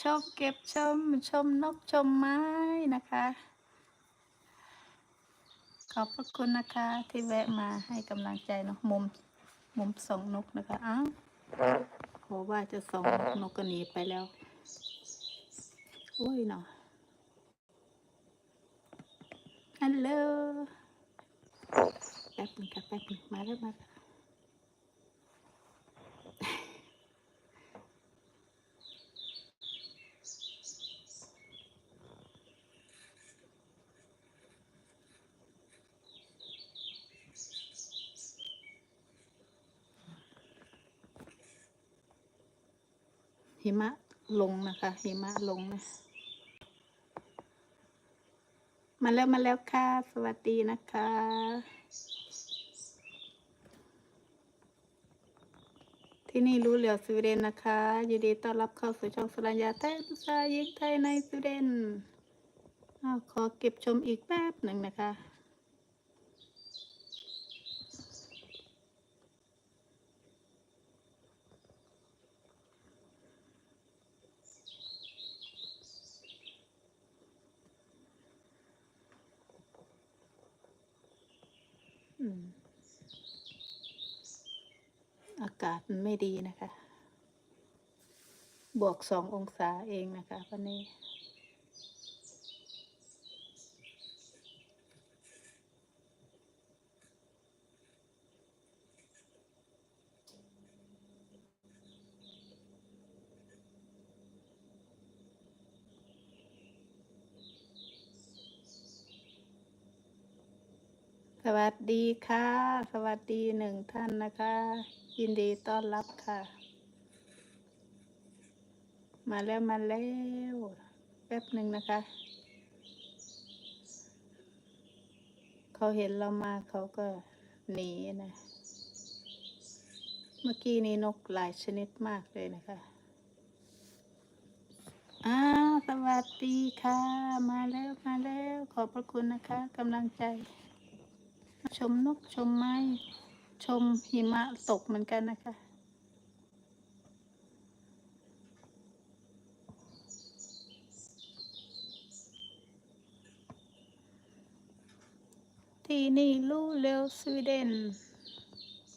ชมเก็บชมชมนกชมไม้นะคะ ขอบพระคุณนะคะที่แวะมาให้กำลังใจเนาะมุมมุมส่องนกนะคะอ้าวโหว่าจะส่องนกกก็หนีไปแล้วโอ้ยเนาะฮัลโหลแป๊บนึงค่ะแป๊บนึงมาแล้วมาแล้ว หิมะลงนะคะหิมะลงนะมาแล้วมาแล้วค่ะ สวัสดีนะคะที่นี่รู้เหลียวสวีเดนนะคะยินดีต้อนรับเข้าสู่ช่องสรัญญาไทยภาษายิงไทยในสวีเดนขอเก็บชมอีกแป๊บหนึ่งนะคะ อากาศมันไม่ดีนะคะ บวกสององศาเองนะคะวันนี้ วัสดีค่ะ สวัสดีหนึ่งท่านนะคะ ยินดีต้อนรับค่ะ มาแล้วมาแล้วแป๊บหนึ่งนะคะ เขาเห็นเรามาเขาก็หนีนะ เมื่อกี้นี้นกหลายชนิดมากเลยนะคะอ้าวสวัสดีค่ะ มาแล้วมาแล้ว ขอบพระคุณนะคะกำลังใจ ชมนกชมไม้ ชมหิมะตกเหมือนกันนะคะ ที่นี่ลูเรลสวีเดน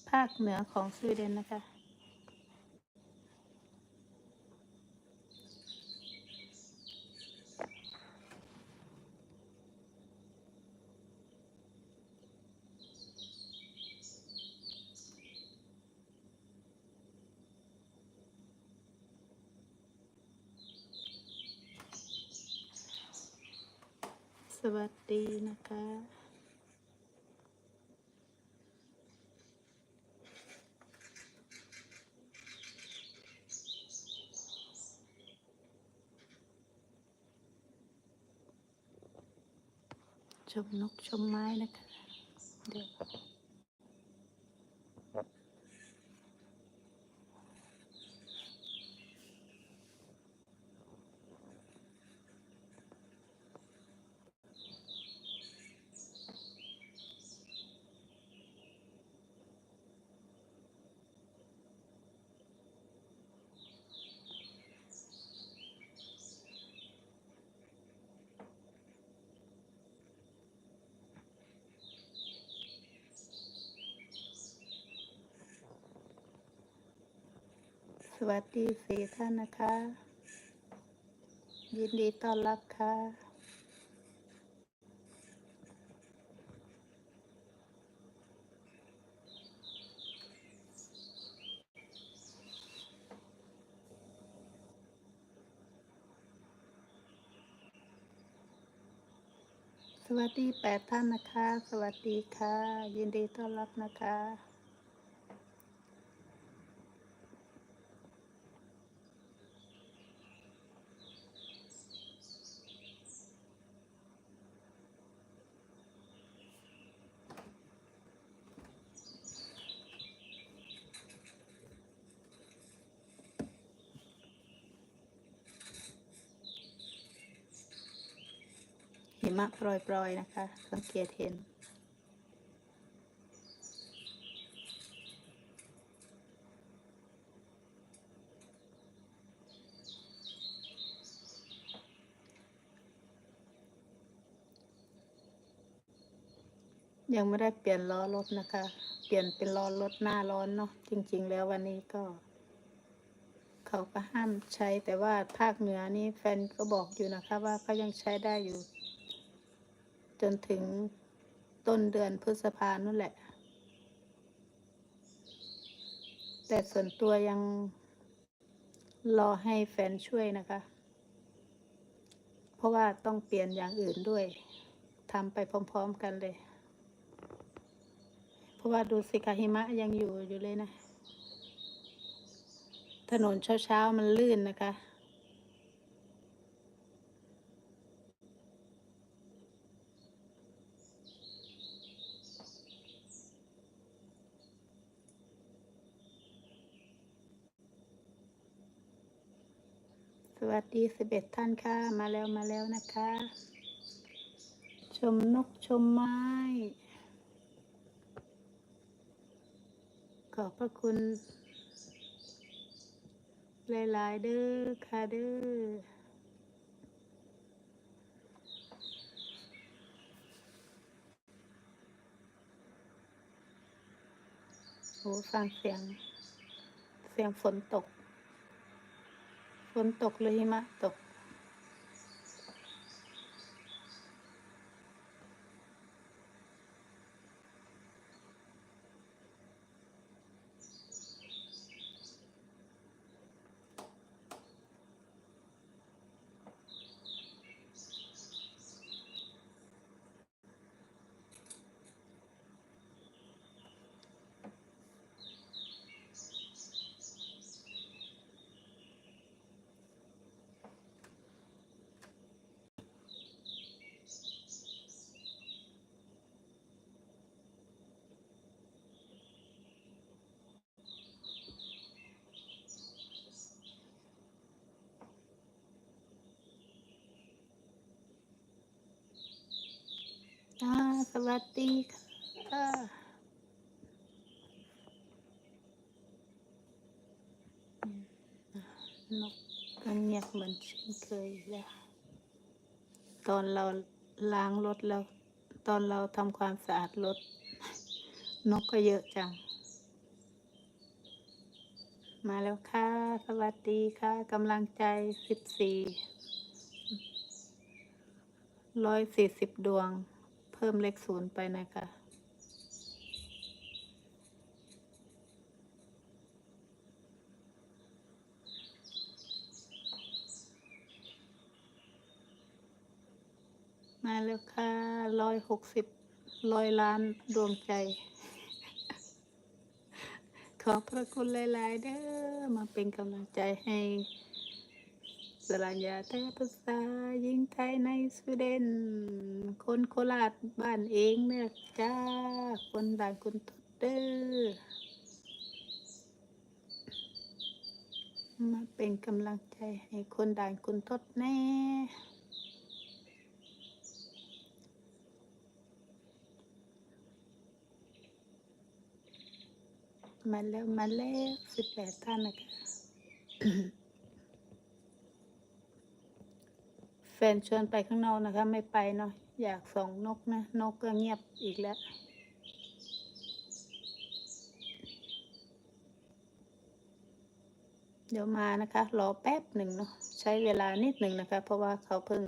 ภาคเหนือของสวีเดนนะคะ วัสดีนะคะชมนกชมไม้นะคะเดี๋ยว สวัสดีสี่ท่านนะคะ ยินดีต้อนรับค่ะ สวัสดีแปดท่านนะคะ สวัสดีค่ะ ยินดีต้อนรับนะคะ มาปล่อยๆนะคะ สังเกตเห็น ยังไม่ได้เปลี่ยนล้อรถนะคะ เปลี่ยนเป็นล้อรถหน้าร้อนเนาะจริง ๆ แล้ววันนี้ก็เขาก็ห้ามใช้แต่ว่าภาคเหนือนี่แฟนก็บอกอยู่นะคะว่าเขายังใช้ได้อยู่ จนถึงต้นเดือนพฤษภานั่นแหละ แต่ส่วนตัวยังรอให้แฟนช่วยนะคะ เพราะว่าต้องเปลี่ยนอย่างอื่นด้วยทำไปพร้อมๆกันเลย เพราะว่าดูสิคะหิมะยังอยู่อยู่เลยนะ ถนนเช้าๆมันลื่นนะคะ ส วัสดีสิบเอ็ดท่านค่ะ มาแล้วมาแล้วนะคะ ชมนกชมไม้ ขอบพระคุณ หลาย ๆ เด้อค่ะเด้อโอ้ฟังเสียง เสียงฝนตก นตกเลยหิมะตก อ่าส วัสดีค่ะอืมอะนกก็เงียบเหมือนเช่นเคยแล้วตอนเราล้างรถแล้ว ตอนเราทำความสะอาดรถ นกก็เยอะจัง มาแล้วค่ะ สวัสดีค่ะกำลังใจสิบสี่ร้อยสี่สิบดวง เพิ่มเลขศูนย์ไปนะคะมาแล้วค่ะร้อยหกสิบร้อยล้านดวงใจ ขอพระคุณหลาย ๆ เด้อมาเป็นกำลังใจให้ สรัญญาแต่ภาษาหญิงไทยในสวีเดน คนโคราชบ้านเองเนี่ยจ้า คนด่านคุณทดเด้อมาเป็นกำลังใจให้คนด่านคุณทดแน่ มาแล้ว มาแล้วสิบแปดท่านนะคะ แฟนชวนไปข้างนอกนะคะ ไม่ไปเนาะอยากส่องนกนะ นกก็เงียบอีกแล้วเดี๋ยวมานะคะ รอแป๊บหนึ่งเนาะใช้เวลานิดหนึ่งนะคะ เพราะว่าเขาเพิ่ง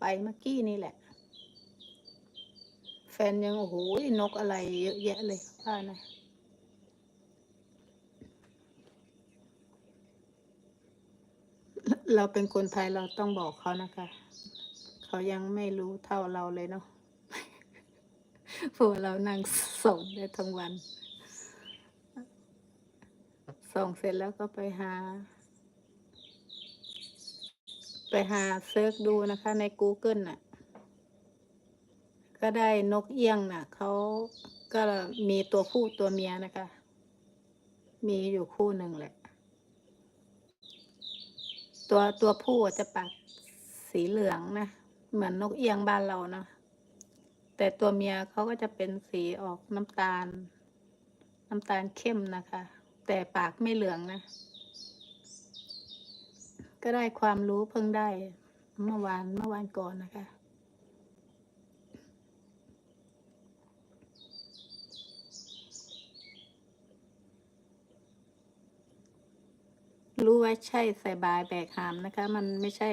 ไปเมื่อกี้นี่แหละ แฟนยังโอ้โหนกอะไรเยอะแยะเลยว่านะ เราเป็นคนไทยเราต้องบอกเขานะคะ เขายังไม่รู้เท่าเราเลยเนาะเพราะว่าเรานั่งส่งได้ทั้งวัน ส่งเสร็จแล้วก็ไปหา ไปหาเซิร์ชดูนะคะใน Google น่ะ ก็ได้นกเอี้ยงน่ะ เขาก็มีตัวผู้ตัวเมียนะคะ มีอยู่คู่หนึ่งแหละ ตัวตัวผู้จะปากสีเหลืองนะเหมือนนกเอียงบ้านเราเนาะแต่ตัวเมียเขาก็จะเป็นสีออกน้ำตาล น้ำตาลเข้มนะคะ แต่ปากไม่เหลืองนะ ก็ได้ความรู้เพิ่งได้เมื่อวานเมื่อวานก่อนนะคะ รู้ว่าใช่ใส่บายแบกหามนะคะ มันไม่ใช่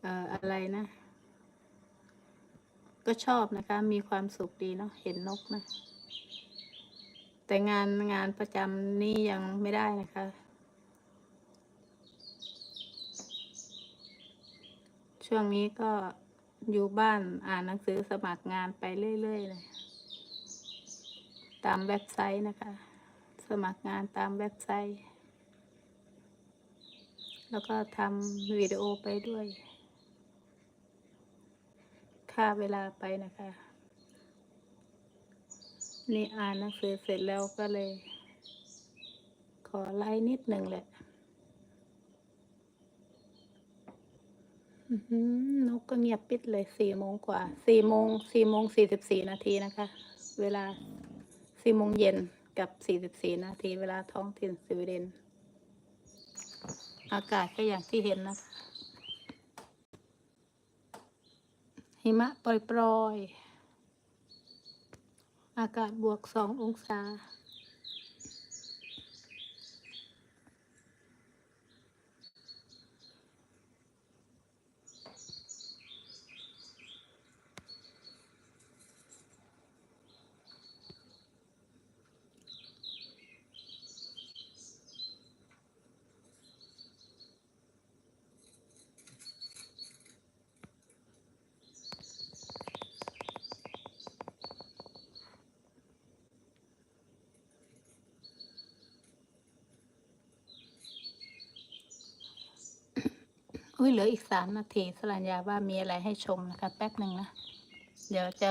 เอ่ออะไรนะ ก็ชอบนะคะ มีความสุขดีเนาะเห็นนกนะ แต่งานงานประจำนี่ยังไม่ได้นะคะ ช่วงนี้ก็อยู่บ้านอ่านหนังสือสมัครงานไปเรื่อยๆเลย ตามเว็บไซต์นะคะ สมัครงานตามเว็บไซต์ แล้วก็ทำวิดีโอไปด้วยค่าเวลาไปนะคะ นี่อ่านหนังสือเสร็จแล้วก็เลย ขอไลน์นิดหนึ่งแหละนกก็เงียบปิดเลยสี่โมงกว่าสี่โมงสี่โมงสี่สิบสี่นาทีนะคะ เวลาสี่โมงเย็นกับสี่สิบสี่นาที เวลาท้องถิ่นสวีเดน อากาศก็อย่างที่เห็นนะคะหิมะปล่อยๆ อากาศบวกสององศา อุ้ยเหลืออีกสามนาทีสรัญญาว่ามีอะไรให้ชมนะคะ แป๊บหนึ่งนะ เดี๋ยวจะ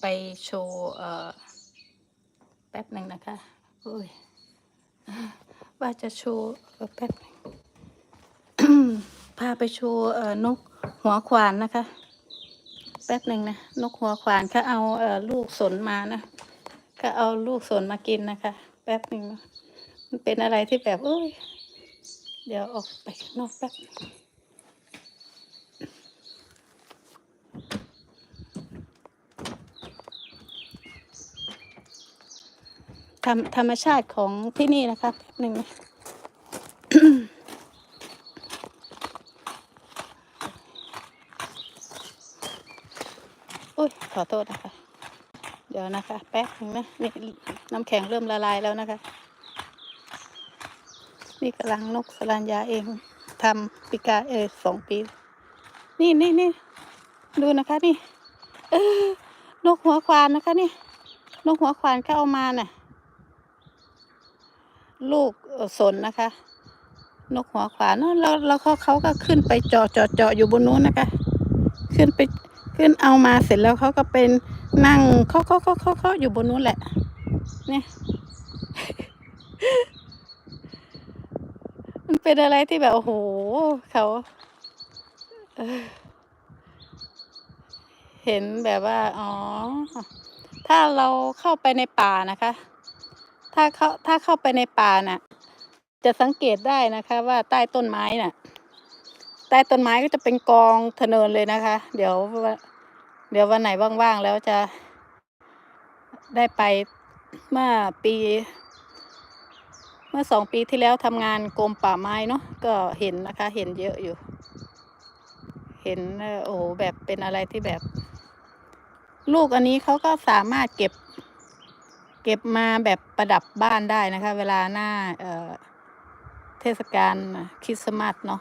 ไปโชว์เอ่อแป๊บหนึ่งนะคะโอ้ยว่าจะโชว์แป๊บนึงพาไปโชว์เออนกหัวขวานนะคะ แป๊บหนึ่งนะนกหัวขวานเขาเอาเออลูกสนมานะเขาเอาลูกสนมากินนะคะ แป๊บหนึ่งมันเป็นอะไรที่แบบโอ้ย เดี๋ยวออกไปข้างนอกแป๊บธรรมธรรมชาติของที่นี่นะคะแป๊บหนึ่งนะอุ้ยขอโทษนะคะ เดี๋ยวนะคะ แป๊บหนึ่งนะนี่น้ำแข็งเริ่มละลายแล้วนะคะี่กำลังนกสรัญญาเองทำปีกาเออสองปี นี่นี่นี่ดูนะคะนี่ เออนกหัวควานนะคะนี่ นกหัวควานเขาเอามาน่ะ ลูกสนนะคะ นกหัวขวานเนอะแล้วแล้วเขาเขาก็ขึ้นไปเจาะเจาะเจาะอยู่บนนู้นนะคะ ขึ้นไปขึ้นเอามาเสร็จแล้วเขาก็เป็นนั่งเคาเคาเคาเคาเคาอยู่บนนู้นแหละ เนี่ย มันเป็นอะไรที่แบบโอ้โหเขาเห็นแบบว่า อ๋อ ถ้าเราเข้าไปในป่านะคะ ถ้าเข้าถ้าเข้าไปในป่าน่ะ จะสังเกตได้นะคะ ว่าใต้ต้นไม้น่ะ ใต้ต้นไม้ก็จะเป็นกองทเนินเลยนะคะ เดี๋ยวเดี๋ยววันไหนว่างๆแล้วจะได้ไปเมื่อปี เมื่อสองปีที่แล้วทำงานกรมป่าไม้เนาะก็เห็นนะคะ เห็นเยอะอยู่ เห็นโอ้โหแบบเป็นอะไรที่แบบ ลูกอันนี้เขาก็สามารถเก็บ เก็บมาแบบประดับบ้านได้นะคะ เวลาหน้าเเทศกาลคริสต์มาสเนาะ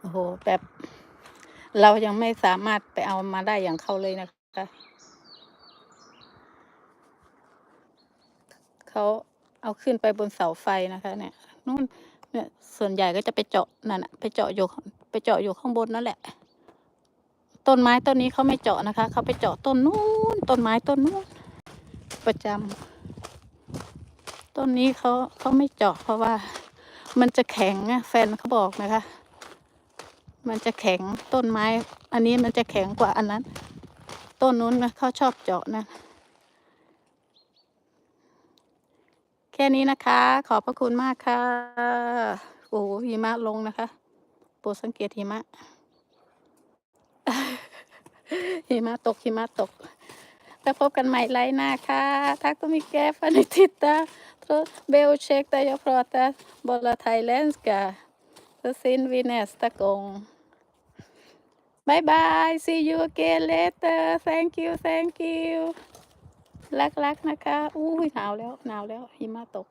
โอ้โหแบบ เรายังไม่สามารถไปเอามาได้อย่างเขาเลยนะคะ เขาเอาขึ้นไปบนเสาไฟนะคะเนี่ยนู่นเนี่ยส่วนใหญ่ก็จะไปเจาะนั่นน่ะไปเจาะอยู่ไปเจาะอยู่ข้างบนนั่นแหละ ต้นไม้ต้นนี้เขาไม่เจาะนะคะเขาไปเจาะต้นนู้นต้นไม้ต้นนู้นประจำต้นนี้เขาเขาไม่เจาะเพราะว่า มันจะแข็งอะแฟนเขาบอกนะคะ มันจะแข็งต้นไม้ อันนี้มันจะแข็งกว่าอันนั้น ต้นนู้นนะเขาชอบเจาะนะ แค่นี้นะคะ ขอบพระคุณมากค่ะโอ้โหหิมะลงนะคะโปรดสังเกตหิมะหิมะตกหิมะตก แล้วพบกันใหม่ไลน์หน้าค่ะทักตัวมิแก้ฟันในติตาทรเบลเช็คแต่ยาพรอตาบอลไทยแลนด์กาทสินวีเนสตะกงบายบาย see you again later thank you thank you รักๆนะคะอู้ยหนาวแล้วหนาวแล้วหิมะตก